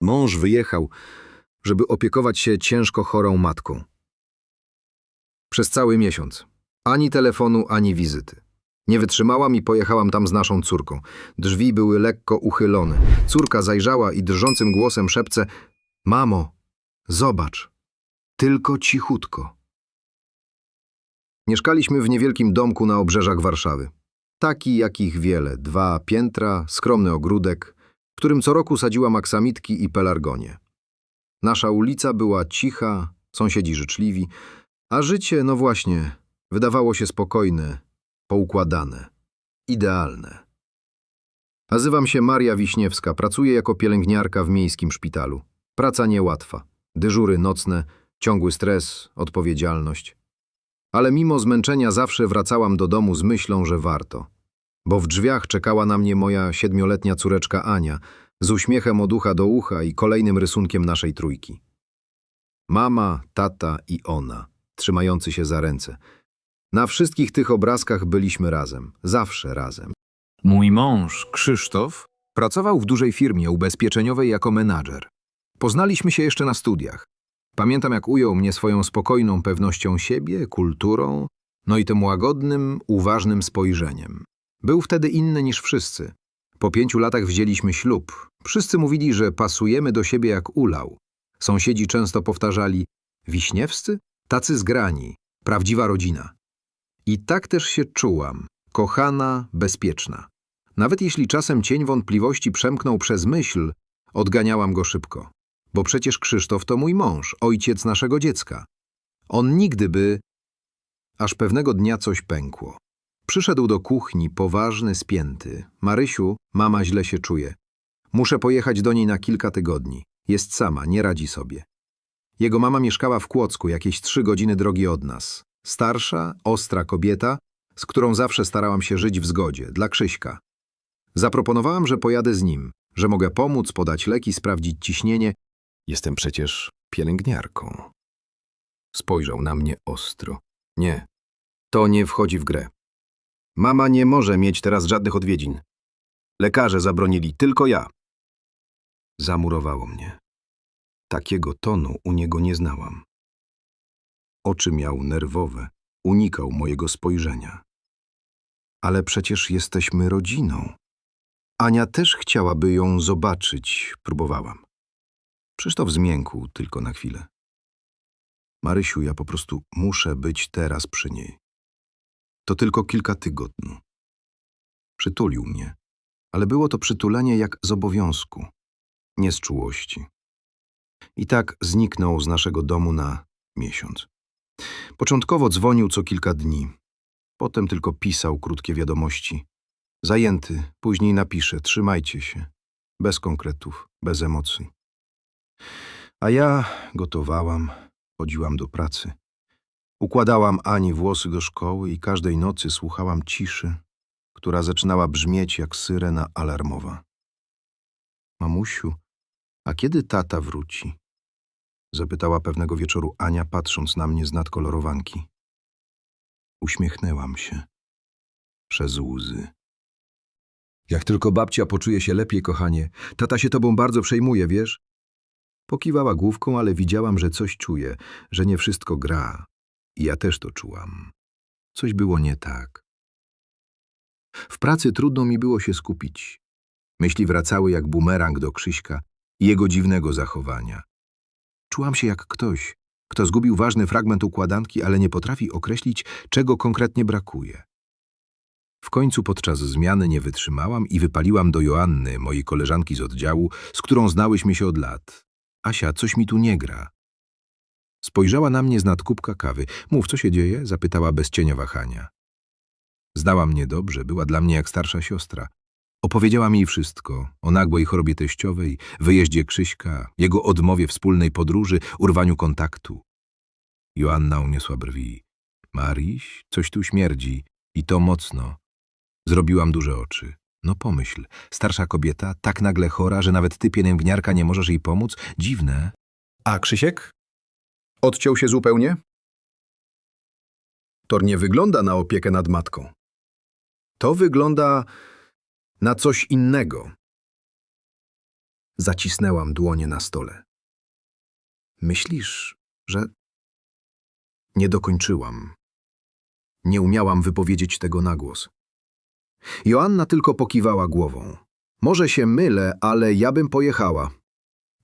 Mąż wyjechał, żeby opiekować się ciężko chorą matką. Przez cały miesiąc. Ani telefonu, ani wizyty. Nie wytrzymałam i pojechałam tam z naszą córką. Drzwi były lekko uchylone. Córka zajrzała i drżącym głosem szepce Mamo, zobacz. Tylko cichutko. Mieszkaliśmy w niewielkim domku na obrzeżach Warszawy. Taki, jakich wiele. Dwa piętra, skromny ogródek, którym co roku sadziłam aksamitki i pelargonie. Nasza ulica była cicha, sąsiedzi życzliwi, a życie, no właśnie, wydawało się spokojne, poukładane, idealne. Nazywam się Maria Wiśniewska, pracuję jako pielęgniarka w miejskim szpitalu. Praca niełatwa, dyżury nocne, ciągły stres, odpowiedzialność. Ale mimo zmęczenia zawsze wracałam do domu z myślą, że warto. Bo w drzwiach czekała na mnie moja siedmioletnia córeczka Ania, z uśmiechem od ucha do ucha i kolejnym rysunkiem naszej trójki. Mama, tata i ona, trzymający się za ręce. Na wszystkich tych obrazkach byliśmy razem, zawsze razem. Mój mąż, Krzysztof, pracował w dużej firmie ubezpieczeniowej jako menadżer. Poznaliśmy się jeszcze na studiach. Pamiętam, jak ujął mnie swoją spokojną pewnością siebie, kulturą, no i tym łagodnym, uważnym spojrzeniem. Był wtedy inny niż wszyscy. Po pięciu latach wzięliśmy ślub. Wszyscy mówili, że pasujemy do siebie jak ulał. Sąsiedzi często powtarzali, wiśniewscy? Tacy zgrani, prawdziwa rodzina. I tak też się czułam, kochana, bezpieczna. Nawet jeśli czasem cień wątpliwości przemknął przez myśl, odganiałam go szybko. Bo przecież Krzysztof to mój mąż, ojciec naszego dziecka. On nigdy by... Aż pewnego dnia coś pękło. Przyszedł do kuchni, poważny, spięty. Marysiu, mama źle się czuje. Muszę pojechać do niej na kilka tygodni. Jest sama, nie radzi sobie. Jego mama mieszkała w Kłodzku, jakieś trzy godziny drogi od nas. Starsza, ostra kobieta, z którą zawsze starałam się żyć w zgodzie, dla Krzyśka. Zaproponowałam, że pojadę z nim, że mogę pomóc, podać leki, sprawdzić ciśnienie. Jestem przecież pielęgniarką. Spojrzał na mnie ostro. Nie, to nie wchodzi w grę. Mama nie może mieć teraz żadnych odwiedzin. Lekarze zabronili, tylko ja. Zamurowało mnie. Takiego tonu u niego nie znałam. Oczy miał nerwowe, unikał mojego spojrzenia. Ale przecież jesteśmy rodziną. Ania też chciałaby ją zobaczyć, próbowałam. Krzysztof zmiękł tylko na chwilę. Marysiu, ja po prostu muszę być teraz przy niej. To tylko kilka tygodni. Przytulił mnie, ale było to przytulenie jak z obowiązku, nie z czułości. I tak zniknął z naszego domu na miesiąc. Początkowo dzwonił co kilka dni, potem tylko pisał krótkie wiadomości. Zajęty, później napisze, trzymajcie się, bez konkretów, bez emocji. A ja gotowałam, chodziłam do pracy. Układałam Ani włosy do szkoły i każdej nocy słuchałam ciszy, która zaczynała brzmieć jak syrena alarmowa. Mamusiu, a kiedy tata wróci? Zapytała pewnego wieczoru Ania, patrząc na mnie z nadkolorowanki. Uśmiechnęłam się. Przez łzy. Jak tylko babcia poczuje się lepiej, kochanie, tata się tobą bardzo przejmuje, wiesz? Pokiwała główką, ale widziałam, że coś czuje, że nie wszystko gra. Ja też to czułam. Coś było nie tak. W pracy trudno mi było się skupić. Myśli wracały jak bumerang do Krzyśka i jego dziwnego zachowania. Czułam się jak ktoś, kto zgubił ważny fragment układanki, ale nie potrafi określić, czego konkretnie brakuje. W końcu podczas zmiany nie wytrzymałam i wypaliłam do Joanny, mojej koleżanki z oddziału, z którą znałyśmy się od lat. Asia, coś mi tu nie gra. Spojrzała na mnie z nadkubka kawy. Mów, co się dzieje? Zapytała bez cienia wahania. Znała mnie dobrze, była dla mnie jak starsza siostra. Opowiedziała mi wszystko o nagłej chorobie teściowej, wyjeździe Krzyśka, jego odmowie wspólnej podróży, urwaniu kontaktu. Joanna uniosła brwi. Mariś, coś tu śmierdzi i to mocno. Zrobiłam duże oczy. No pomyśl, starsza kobieta, tak nagle chora, że nawet ty, pielęgniarka, nie możesz jej pomóc? Dziwne. A Krzysiek? Odciął się zupełnie? To nie wygląda na opiekę nad matką. To wygląda na coś innego. Zacisnęłam dłonie na stole. Myślisz, że... Nie dokończyłam. Nie umiałam wypowiedzieć tego na głos. Joanna tylko pokiwała głową. Może się mylę, ale ja bym pojechała.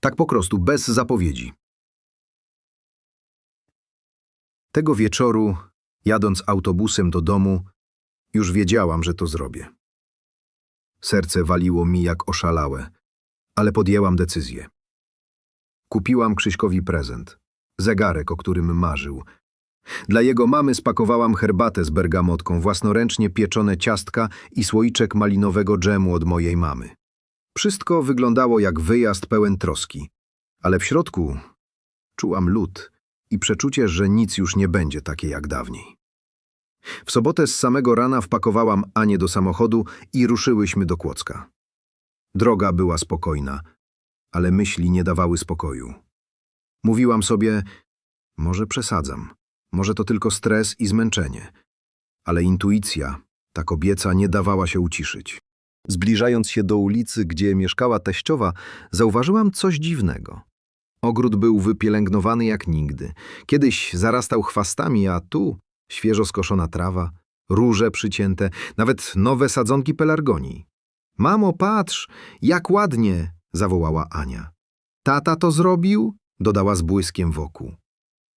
Tak po prostu, bez zapowiedzi. Tego wieczoru, jadąc autobusem do domu, już wiedziałam, że to zrobię. Serce waliło mi jak oszalałe, ale podjęłam decyzję. Kupiłam Krzyśkowi prezent. Zegarek, o którym marzył. Dla jego mamy spakowałam herbatę z bergamotką, własnoręcznie pieczone ciastka i słoiczek malinowego dżemu od mojej mamy. Wszystko wyglądało jak wyjazd pełen troski, ale w środku czułam lód i przeczucie, że nic już nie będzie takie jak dawniej. W sobotę z samego rana wpakowałam Anię do samochodu i ruszyłyśmy do Kłodzka. Droga była spokojna, ale myśli nie dawały spokoju. Mówiłam sobie, może przesadzam, może to tylko stres i zmęczenie, ale intuicja, ta kobieca, nie dawała się uciszyć. Zbliżając się do ulicy, gdzie mieszkała teściowa, zauważyłam coś dziwnego. Ogród był wypielęgnowany jak nigdy. Kiedyś zarastał chwastami, a tu świeżo skoszona trawa, róże przycięte, nawet nowe sadzonki pelargonii. Mamo, patrz, jak ładnie! zawołała Ania. Tata to zrobił? dodała z błyskiem wokół.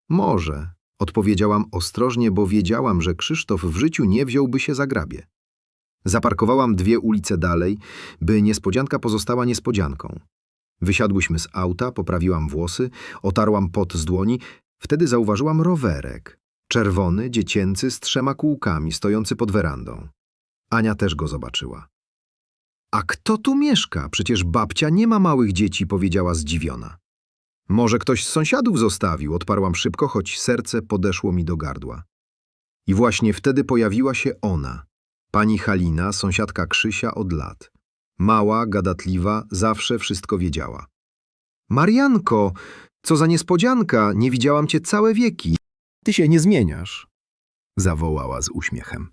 Może, odpowiedziałam ostrożnie, bo wiedziałam, że Krzysztof w życiu nie wziąłby się za grabie. Zaparkowałam dwie ulice dalej, by niespodzianka pozostała niespodzianką. Wysiadłyśmy z auta, poprawiłam włosy, otarłam pot z dłoni. Wtedy zauważyłam rowerek. Czerwony, dziecięcy, z trzema kółkami, stojący pod werandą. Ania też go zobaczyła. A kto tu mieszka? Przecież babcia nie ma małych dzieci, powiedziała zdziwiona. Może ktoś z sąsiadów zostawił, odparłam szybko, choć serce podeszło mi do gardła. I właśnie wtedy pojawiła się ona, pani Halina, sąsiadka Krzysia od lat. Mała, gadatliwa, zawsze wszystko wiedziała. Marianko, co za niespodzianka, nie widziałam cię całe wieki. Ty się nie zmieniasz, zawołała z uśmiechem.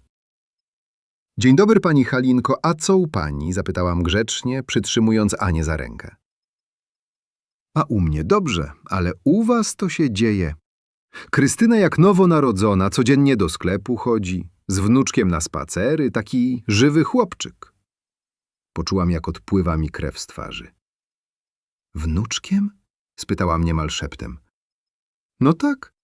Dzień dobry, pani Halinko, a co u pani? zapytałam grzecznie, przytrzymując Anię za rękę. A u mnie dobrze, ale u was to się dzieje. Krystyna jak nowonarodzona, codziennie do sklepu chodzi, z wnuczkiem na spacery, taki żywy chłopczyk. Poczułam, jak odpływa mi krew z twarzy. Wnuczkiem? spytałam niemal szeptem. No tak.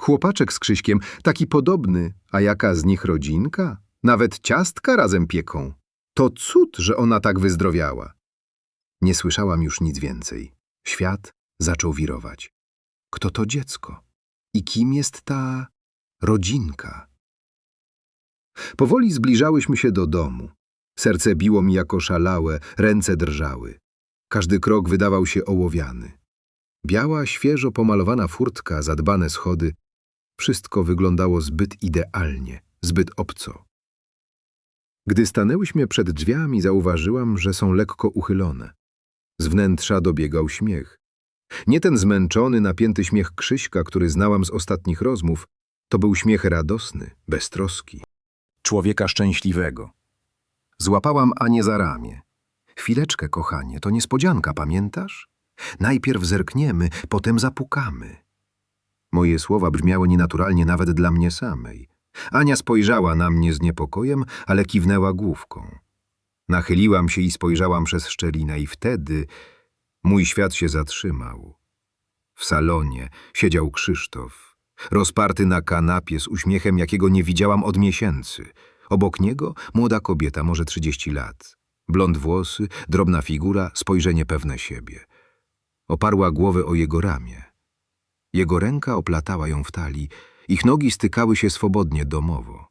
Chłopaczek z Krzyśkiem, taki podobny, a jaka z nich rodzinka? Nawet ciastka razem pieką. To cud, że ona tak wyzdrowiała. Nie słyszałam już nic więcej. Świat zaczął wirować. Kto to dziecko? I kim jest ta rodzinka? Powoli zbliżałyśmy się do domu. Serce biło mi jako szalałe, ręce drżały. Każdy krok wydawał się ołowiany. Biała, świeżo pomalowana furtka, zadbane schody. Wszystko wyglądało zbyt idealnie, zbyt obco. Gdy stanęłyśmy przed drzwiami, zauważyłam, że są lekko uchylone. Z wnętrza dobiegał śmiech. Nie ten zmęczony, napięty śmiech Krzyśka, który znałam z ostatnich rozmów, to był śmiech radosny, bez troski. Człowieka szczęśliwego. Złapałam Anię za ramię. Chwileczkę, kochanie, to niespodzianka, pamiętasz? Najpierw zerkniemy, potem zapukamy. Moje słowa brzmiały nienaturalnie nawet dla mnie samej. Ania spojrzała na mnie z niepokojem, ale kiwnęła główką. Nachyliłam się i spojrzałam przez szczelinę i wtedy mój świat się zatrzymał. W salonie siedział Krzysztof, rozparty na kanapie z uśmiechem, jakiego nie widziałam od miesięcy. Obok niego młoda kobieta, może trzydzieści lat. Blond włosy, drobna figura, spojrzenie pewne siebie. Oparła głowę o jego ramię. Jego ręka oplatała ją w talii, ich nogi stykały się swobodnie domowo.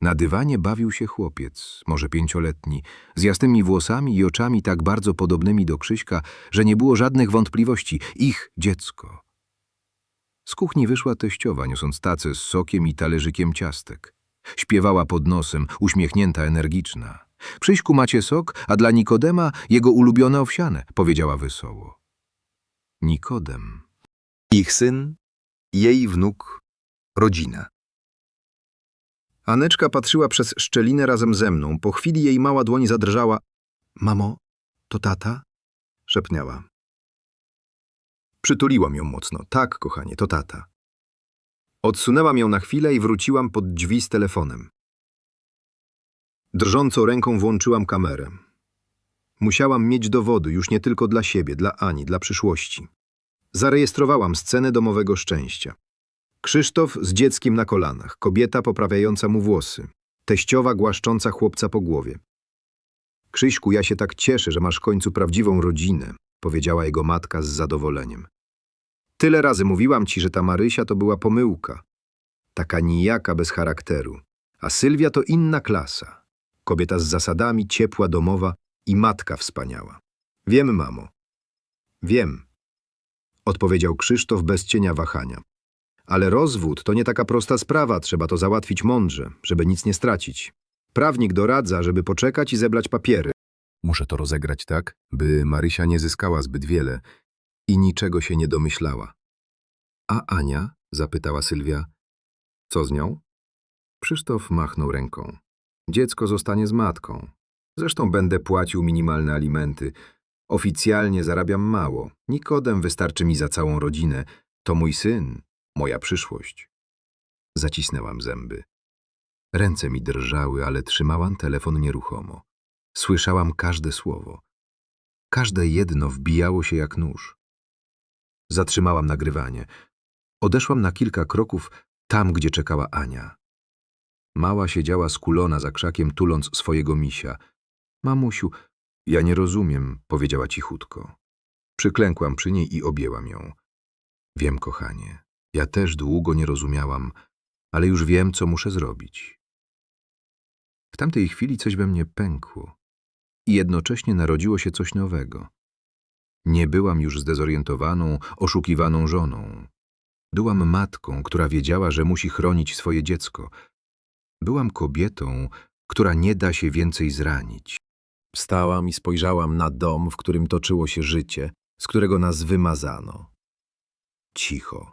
Na dywanie bawił się chłopiec, może pięcioletni, z jasnymi włosami i oczami tak bardzo podobnymi do Krzyśka, że nie było żadnych wątpliwości. Ich dziecko. Z kuchni wyszła teściowa, niosąc tacę z sokiem i talerzykiem ciastek. Śpiewała pod nosem, uśmiechnięta, energiczna. Przyśku macie sok, a dla Nikodema jego ulubione owsiane, powiedziała wesoło. Nikodem. Ich syn, jej wnuk, rodzina. Aneczka patrzyła przez szczelinę razem ze mną. Po chwili jej mała dłoń zadrżała. Mamo, to tata? szepnęła. Przytuliłam ją mocno. Tak, kochanie, to tata. Odsunęłam ją na chwilę i wróciłam pod drzwi z telefonem. Drżącą ręką włączyłam kamerę. Musiałam mieć dowody już nie tylko dla siebie, dla Ani, dla przyszłości. Zarejestrowałam scenę domowego szczęścia. Krzysztof z dzieckiem na kolanach, kobieta poprawiająca mu włosy, teściowa głaszcząca chłopca po głowie. Krzyśku, ja się tak cieszę, że masz w końcu prawdziwą rodzinę, powiedziała jego matka z zadowoleniem. Tyle razy mówiłam ci, że ta Marysia to była pomyłka. Taka nijaka bez charakteru. A Sylwia to inna klasa. Kobieta z zasadami, ciepła, domowa i matka wspaniała. Wiem, mamo. Wiem. Odpowiedział Krzysztof bez cienia wahania. Ale rozwód to nie taka prosta sprawa, trzeba to załatwić mądrze, żeby nic nie stracić. Prawnik doradza, żeby poczekać i zebrać papiery. Muszę to rozegrać tak, by Marysia nie zyskała zbyt wiele i niczego się nie domyślała. A Ania? zapytała Sylwia. Co z nią? Krzysztof machnął ręką. Dziecko zostanie z matką. Zresztą będę płacił minimalne alimenty. Oficjalnie zarabiam mało. Nikodem wystarczy mi za całą rodzinę. To mój syn, moja przyszłość. Zacisnęłam zęby. Ręce mi drżały, ale trzymałam telefon nieruchomo. Słyszałam każde słowo. Każde jedno wbijało się jak nóż. Zatrzymałam nagrywanie. Odeszłam na kilka kroków tam, gdzie czekała Ania. Mała siedziała skulona za krzakiem, tuląc swojego misia. Mamusiu, ja nie rozumiem, powiedziała cichutko. Przyklękłam przy niej i objęłam ją. Wiem, kochanie, ja też długo nie rozumiałam, ale już wiem, co muszę zrobić. W tamtej chwili coś we mnie pękło i jednocześnie narodziło się coś nowego. Nie byłam już zdezorientowaną, oszukiwaną żoną. Byłam matką, która wiedziała, że musi chronić swoje dziecko. Byłam kobietą, która nie da się więcej zranić. Wstałam i spojrzałam na dom, w którym toczyło się życie, z którego nas wymazano. Cicho,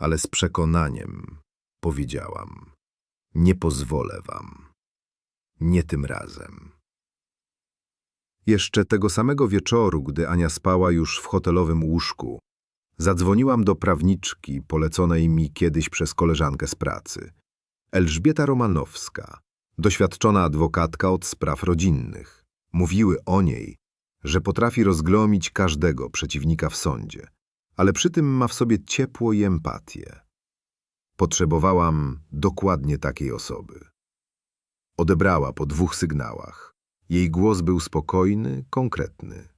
ale z przekonaniem powiedziałam: Nie pozwolę wam. Nie tym razem. Jeszcze tego samego wieczoru, gdy Ania spała już w hotelowym łóżku, zadzwoniłam do prawniczki poleconej mi kiedyś przez koleżankę z pracy. Elżbieta Romanowska, doświadczona adwokatka od spraw rodzinnych. Mówiły o niej, że potrafi rozglomić każdego przeciwnika w sądzie, ale przy tym ma w sobie ciepło i empatię. Potrzebowałam dokładnie takiej osoby. Odebrała po dwóch sygnałach. Jej głos był spokojny, konkretny.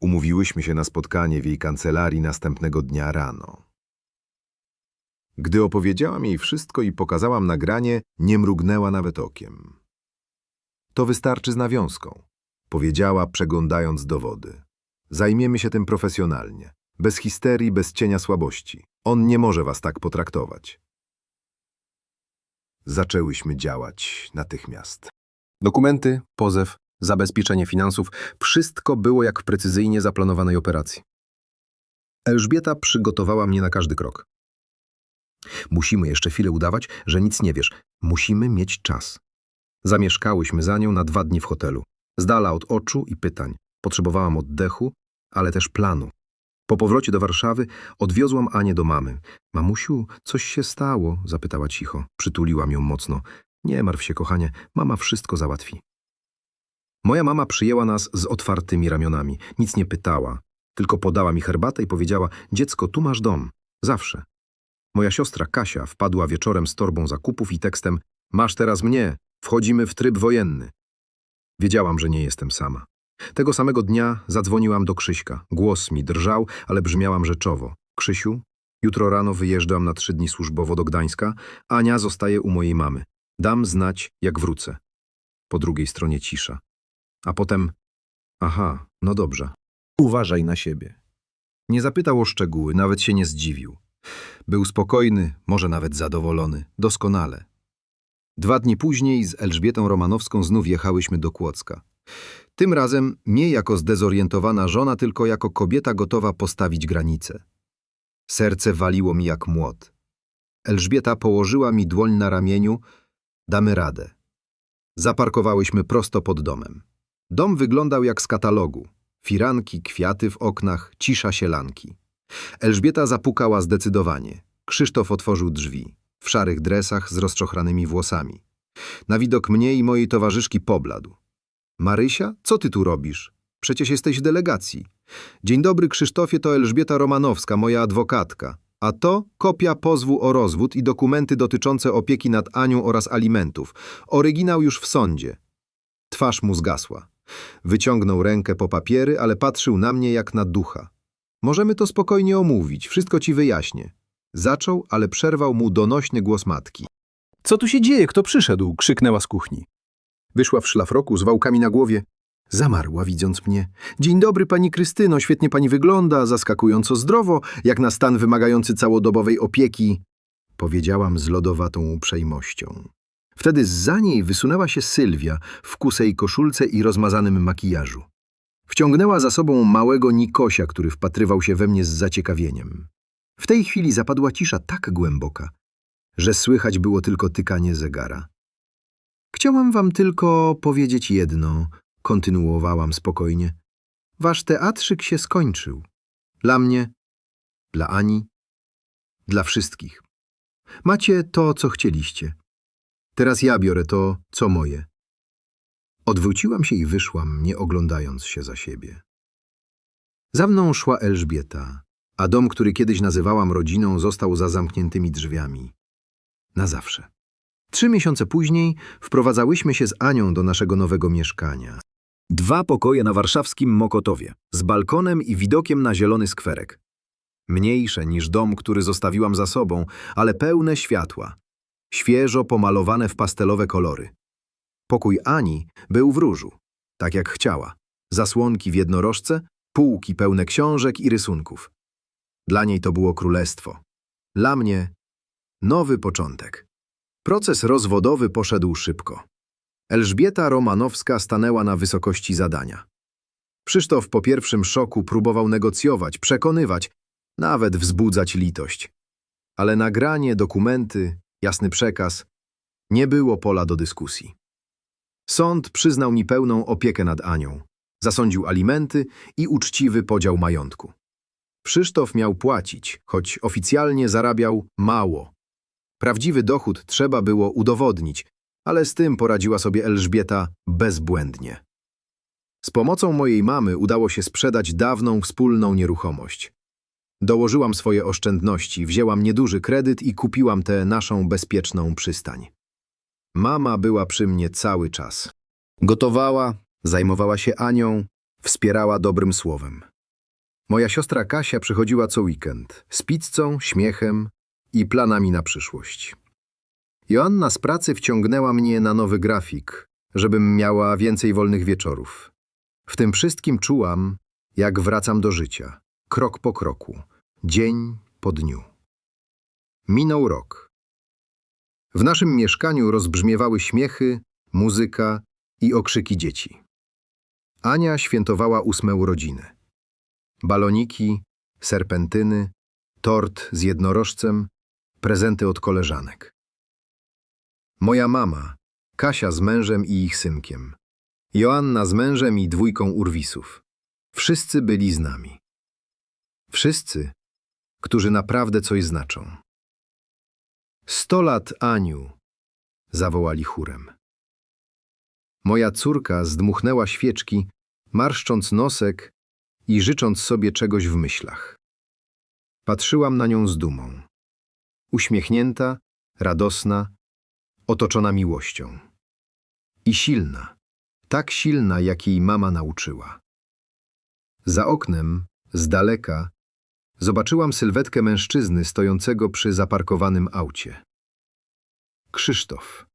Umówiłyśmy się na spotkanie w jej kancelarii następnego dnia rano. Gdy opowiedziałam jej wszystko i pokazałam nagranie, nie mrugnęła nawet okiem. To wystarczy z nawiązką, powiedziała, przeglądając dowody. Zajmiemy się tym profesjonalnie, bez histerii, bez cienia słabości. On nie może was tak potraktować. Zaczęłyśmy działać natychmiast. Dokumenty, pozew, zabezpieczenie finansów, wszystko było jak w precyzyjnie zaplanowanej operacji. Elżbieta przygotowała mnie na każdy krok. Musimy jeszcze chwilę udawać, że nic nie wiesz. Musimy mieć czas. Zamieszkałyśmy za nią na dwa dni w hotelu. Z dala od oczu i pytań. Potrzebowałam oddechu, ale też planu. Po powrocie do Warszawy odwiozłam Anię do mamy. Mamusiu, coś się stało? zapytała cicho. Przytuliłam ją mocno. Nie martw się, kochanie, mama wszystko załatwi. Moja mama przyjęła nas z otwartymi ramionami. Nic nie pytała, tylko podała mi herbatę i powiedziała: Dziecko, tu masz dom. Zawsze. Moja siostra Kasia wpadła wieczorem z torbą zakupów i tekstem: Masz teraz mnie, wchodzimy w tryb wojenny. Wiedziałam, że nie jestem sama. Tego samego dnia zadzwoniłam do Krzyśka. Głos mi drżał, ale brzmiałam rzeczowo. Krzysiu, jutro rano wyjeżdżam na trzy dni służbowo do Gdańska. Ania zostaje u mojej mamy. Dam znać, jak wrócę. Po drugiej stronie cisza. A potem... Aha, no dobrze. Uważaj na siebie. Nie zapytał o szczegóły, nawet się nie zdziwił. Był spokojny, może nawet zadowolony. Doskonale. Dwa dni później z Elżbietą Romanowską znów jechałyśmy do Kłodzka. Tym razem nie jako zdezorientowana żona, tylko jako kobieta gotowa postawić granice. Serce waliło mi jak młot. Elżbieta położyła mi dłoń na ramieniu. Damy radę. Zaparkowałyśmy prosto pod domem. Dom wyglądał jak z katalogu. Firanki, kwiaty w oknach, cisza sielanki. Elżbieta zapukała zdecydowanie. Krzysztof otworzył drzwi. W szarych dresach z rozczochranymi włosami. Na widok mnie i mojej towarzyszki pobladł. Marysia, co ty tu robisz? Przecież jesteś w delegacji. Dzień dobry, Krzysztofie, to Elżbieta Romanowska, moja adwokatka. A to kopia pozwu o rozwód i dokumenty dotyczące opieki nad Anią oraz alimentów. Oryginał już w sądzie. Twarz mu zgasła. Wyciągnął rękę po papiery, ale patrzył na mnie jak na ducha. Możemy to spokojnie omówić, wszystko ci wyjaśnię. Zaczął, ale przerwał mu donośny głos matki. Co tu się dzieje? Kto przyszedł? krzyknęła z kuchni. Wyszła w szlafroku z wałkami na głowie. Zamarła, widząc mnie. Dzień dobry, pani Krystyno, świetnie pani wygląda, zaskakująco zdrowo, jak na stan wymagający całodobowej opieki, powiedziałam z lodowatą uprzejmością. Wtedy za niej wysunęła się Sylwia w kusej koszulce i rozmazanym makijażu. Wciągnęła za sobą małego Nikosia, który wpatrywał się we mnie z zaciekawieniem. W tej chwili zapadła cisza tak głęboka, że słychać było tylko tykanie zegara. Chciałam wam tylko powiedzieć jedno, kontynuowałam spokojnie. Wasz teatrzyk się skończył. Dla mnie, dla Ani, dla wszystkich. Macie to, co chcieliście. Teraz ja biorę to, co moje. Odwróciłam się i wyszłam, nie oglądając się za siebie. Za mną szła Elżbieta, a dom, który kiedyś nazywałam rodziną, został za zamkniętymi drzwiami. Na zawsze. Trzy miesiące później wprowadzałyśmy się z Anią do naszego nowego mieszkania. Dwa pokoje na warszawskim Mokotowie, z balkonem i widokiem na zielony skwerek. Mniejsze niż dom, który zostawiłam za sobą, ale pełne światła. Świeżo pomalowane w pastelowe kolory. Pokój Ani był w różu, tak jak chciała. Zasłonki w jednorożce, półki pełne książek i rysunków. Dla niej to było królestwo. Dla mnie nowy początek. Proces rozwodowy poszedł szybko. Elżbieta Romanowska stanęła na wysokości zadania. Krzysztof po pierwszym szoku próbował negocjować, przekonywać, nawet wzbudzać litość. Ale nagranie, dokumenty, jasny przekaz nie było pola do dyskusji. Sąd przyznał mi pełną opiekę nad Anią, zasądził alimenty i uczciwy podział majątku. Krzysztof miał płacić, choć oficjalnie zarabiał mało. Prawdziwy dochód trzeba było udowodnić, ale z tym poradziła sobie Elżbieta bezbłędnie. Z pomocą mojej mamy udało się sprzedać dawną wspólną nieruchomość. Dołożyłam swoje oszczędności, wzięłam nieduży kredyt i kupiłam tę naszą bezpieczną przystań. Mama była przy mnie cały czas. Gotowała, zajmowała się Anią, wspierała dobrym słowem. Moja siostra Kasia przychodziła co weekend, z pizzą, śmiechem i planami na przyszłość. Joanna z pracy wciągnęła mnie na nowy grafik, żebym miała więcej wolnych wieczorów. W tym wszystkim czułam, jak wracam do życia, krok po kroku, dzień po dniu. Minął rok. W naszym mieszkaniu rozbrzmiewały śmiechy, muzyka i okrzyki dzieci. Ania świętowała ósme urodziny. Baloniki, serpentyny, tort z jednorożcem, prezenty od koleżanek. Moja mama, Kasia z mężem i ich synkiem, Joanna z mężem i dwójką urwisów. Wszyscy byli z nami. Wszyscy, którzy naprawdę coś znaczą. Sto lat, Aniu, zawołali chórem. Moja córka zdmuchnęła świeczki, marszcząc nosek i życząc sobie czegoś w myślach. Patrzyłam na nią z dumą. Uśmiechnięta, radosna, otoczona miłością. I silna, tak silna, jak jej mama nauczyła. Za oknem, z daleka, zobaczyłam sylwetkę mężczyzny stojącego przy zaparkowanym aucie. Krzysztof.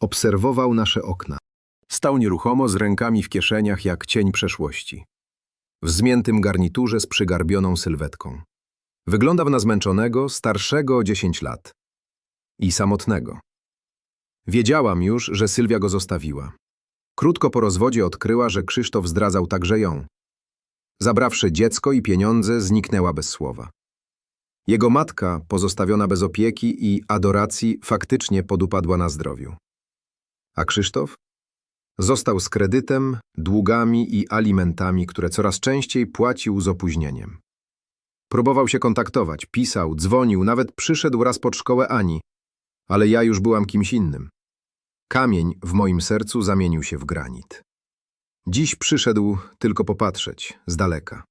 Obserwował nasze okna. Stał nieruchomo z rękami w kieszeniach jak cień przeszłości. W zmiętym garniturze z przygarbioną sylwetką. Wyglądał na zmęczonego, starszego o 10 lat. I samotnego. Wiedziałam już, że Sylwia go zostawiła. Krótko po rozwodzie odkryła, że Krzysztof zdradzał także ją. Zabrawszy dziecko i pieniądze, zniknęła bez słowa. Jego matka, pozostawiona bez opieki i adoracji, faktycznie podupadła na zdrowiu. A Krzysztof? Został z kredytem, długami i alimentami, które coraz częściej płacił z opóźnieniem. Próbował się kontaktować, pisał, dzwonił, nawet przyszedł raz pod szkołę Ani, ale ja już byłam kimś innym. Kamień w moim sercu zamienił się w granit. Dziś przyszedł tylko popatrzeć, z daleka.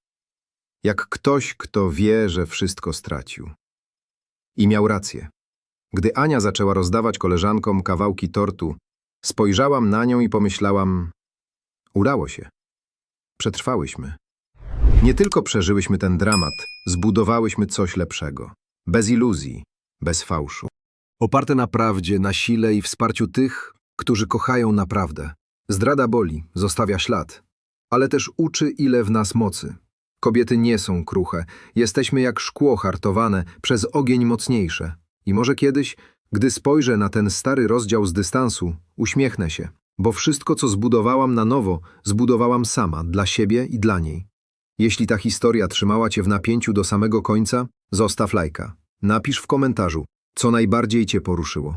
Jak ktoś, kto wie, że wszystko stracił. I miał rację. Gdy Ania zaczęła rozdawać koleżankom kawałki tortu, spojrzałam na nią i pomyślałam: Udało się. Przetrwałyśmy. Nie tylko przeżyłyśmy ten dramat, zbudowałyśmy coś lepszego. Bez iluzji, bez fałszu. Oparte na prawdzie, na sile i wsparciu tych, którzy kochają naprawdę. Zdrada boli, zostawia ślad, ale też uczy, ile w nas mocy. Kobiety nie są kruche, jesteśmy jak szkło hartowane przez ogień mocniejsze. I może kiedyś, gdy spojrzę na ten stary rozdział z dystansu, uśmiechnę się, bo wszystko, co zbudowałam na nowo, zbudowałam sama, dla siebie i dla niej. Jeśli ta historia trzymała cię w napięciu do samego końca, zostaw lajka. Napisz w komentarzu, co najbardziej cię poruszyło.